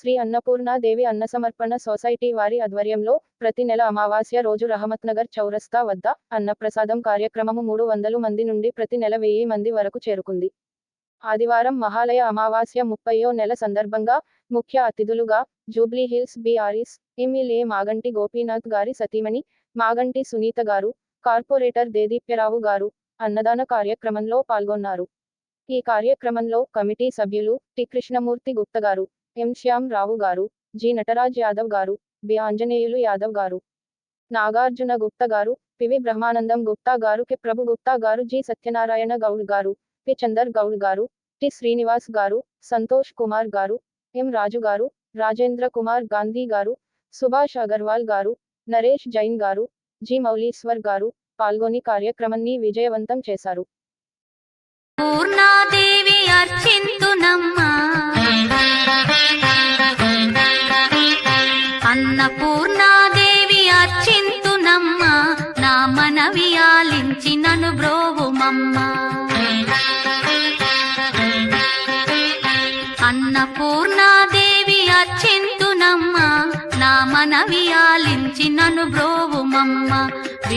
Shri Annapurnadevi అన్నసమర్పణ society వారి ఆధ్వర్యంలో ప్రతి నెల అమావాస్య రోజు రహమత్నగర్ చౌరస్తా వద్ద అన్నప్రసాదం కార్యక్రమము మూడు వందలు మంది నుండి ప్రతి నెల వెయ్యి మంది వరకు చేరుకుంది. ఆదివారం మహాలయ అమావాస్య ముప్పయో నెల సందర్భంగా ముఖ్య అతిథులుగా jubilee hills BRS MLA Maganti Gopinath గారి సతీమణి మాగంటి సునీత గారు కార్పొరేటర్ దేదీప్యరావు గారు అన్నదాన కార్యక్రమంలో పాల్గొన్నారు. ఈ కార్యక్రమంలో కమిటీ సభ్యులు టి కృష్ణమూర్తి గుప్త గారు ఎం. శ్యామ్ రావు గారు జి. నటరాజ్ యాదవ్ గారు బి. ఆంజనేయులు యాదవ్ గారు నాగార్జున గుప్త గారు పివి బ్రహ్మానందం గుప్తా గారు కె. ప్రభు గుప్తా గారు జి. సత్యనారాయణ గౌడ్ గారు పి. చందర్ గౌడ్ గారు టి. శ్రీనివాస్ గారు సంతోష్ కుమార్ గారు ఎం. రాజు గారు రాజేంద్ర కుమార్ గాంధీ గారు సుభాష్ అగర్వాల్ గారు నరేష్ జైన్ గారు జి. మౌలీశ్వర్ గారు పాల్గొని కార్యక్రమాన్ని విజయవంతం చేశారు. పూర్ణాదేవి అర్చింతునమ్మా.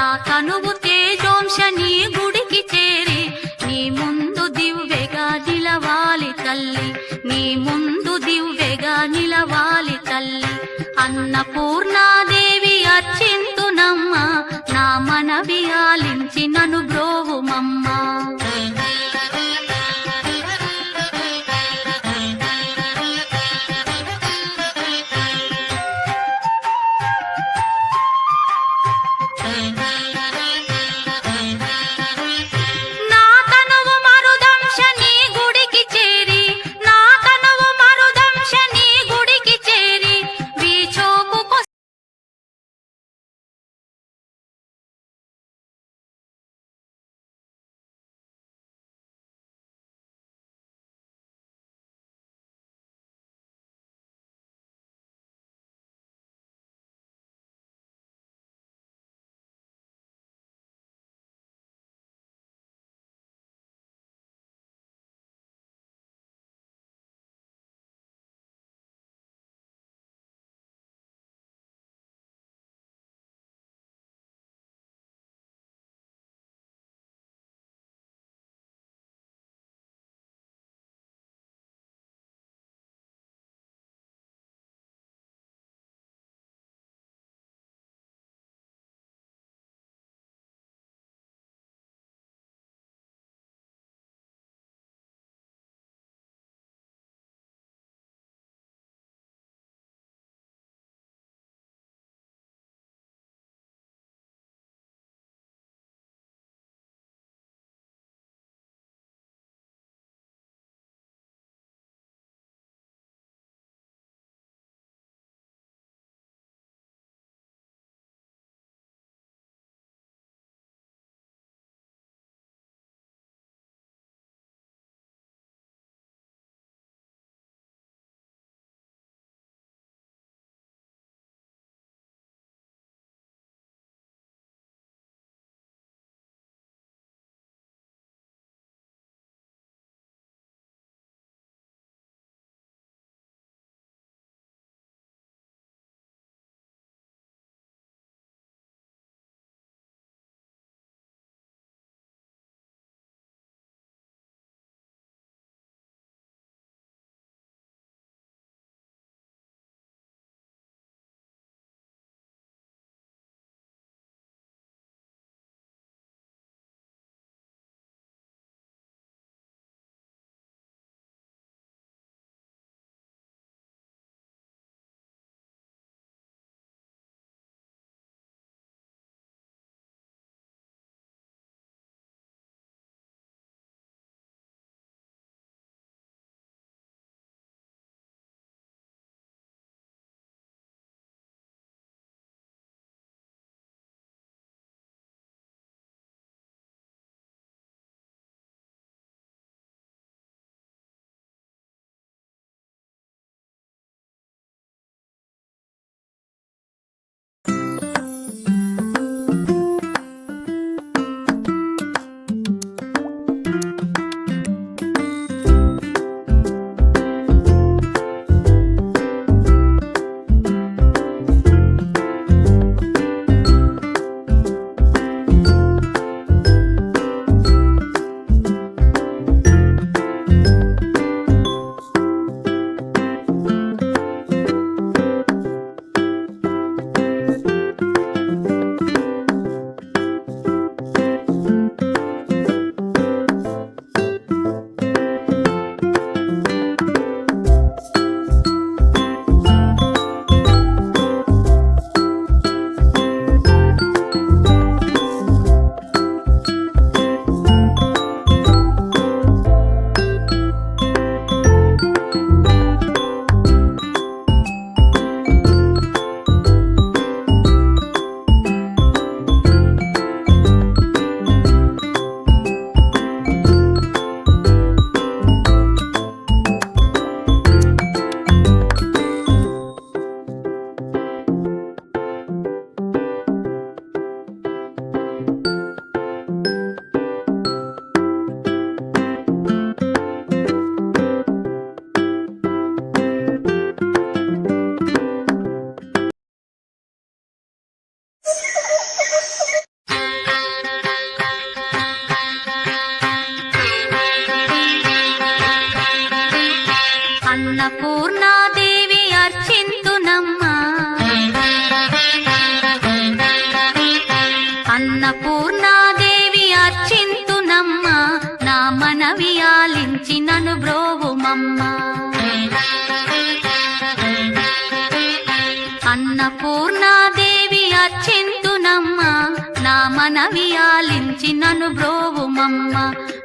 నా కనువు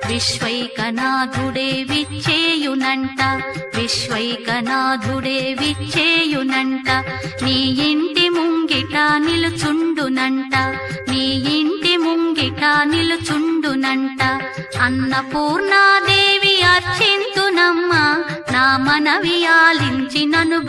విశ్వైకనాథుడే విచ్చేయునంట విశ్వైకనాథుడే విచ్చేయునంట నీ ఇంటి ముంగిట నిలుచుండునంట నీ ఇంటి ముంగిట నిలుచుండునంట. అన్నపూర్ణాదేవి అర్చింతునమ్మా నా మనవి ఆలించి నను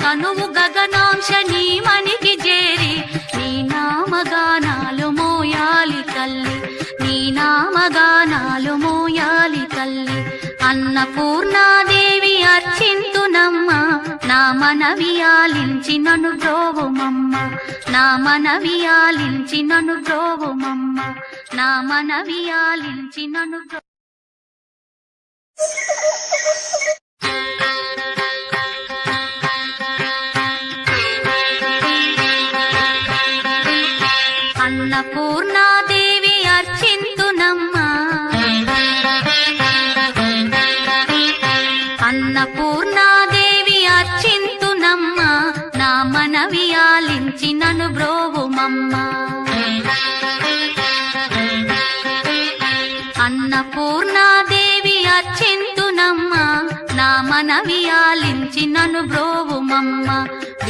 తనువు గగనాంశ నీ చేరి నీ నామగానాలు మోయాలి తల్లి నీ నామగానాలు మోయాలి తల్లి అన్నపూర్ణాదేవి అర్చింతునమ్మ నా మనవి ఆలించి నన్ను ప్రోవుమమ్మ నా మనవి ఆలించి నన్ను ప్రోవుమమ్మ నా మనవి ఆలించి నన్ను Thank you.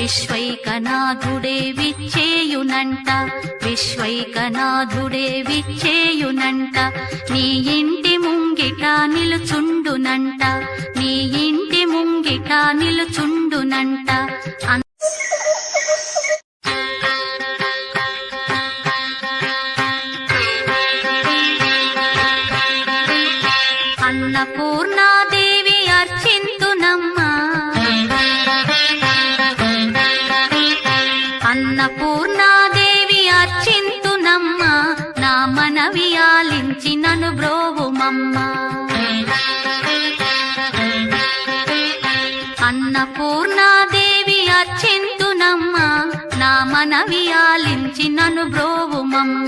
విశ్వైకనాథుడే విచ్చేయునంట విశ్వైకనాథుడే విచ్చేయునంట. నీ ఇంటి ముంగిట నిలుచుండునంట నీ ఇంటి ముంగిట నిలుచుండునంట.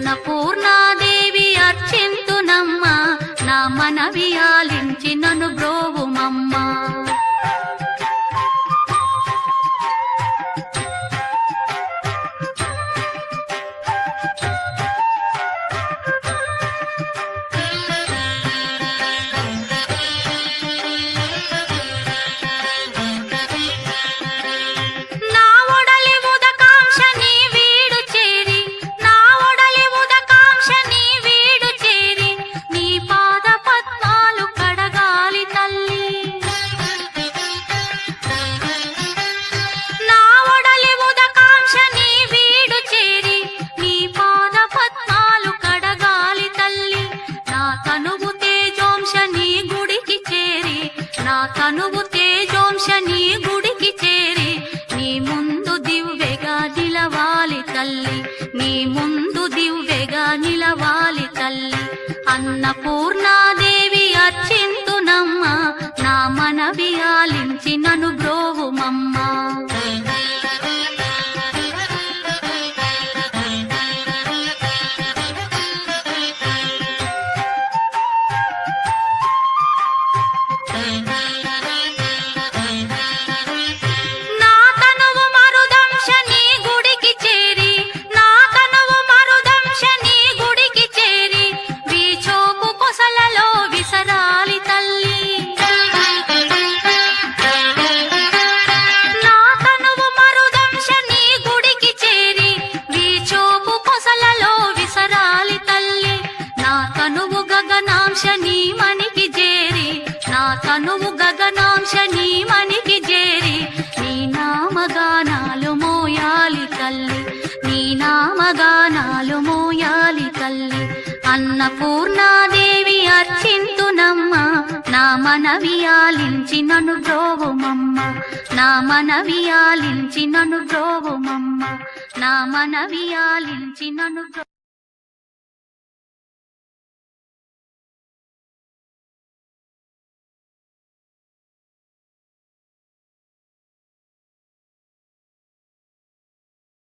पूर्ण మనవి ఆలించి నన్ను ద్రోవుమమ్మ. నా మనవి ఆలించి నన్ను ద్రోవుమమ్మ. నా మనవి ఆలించి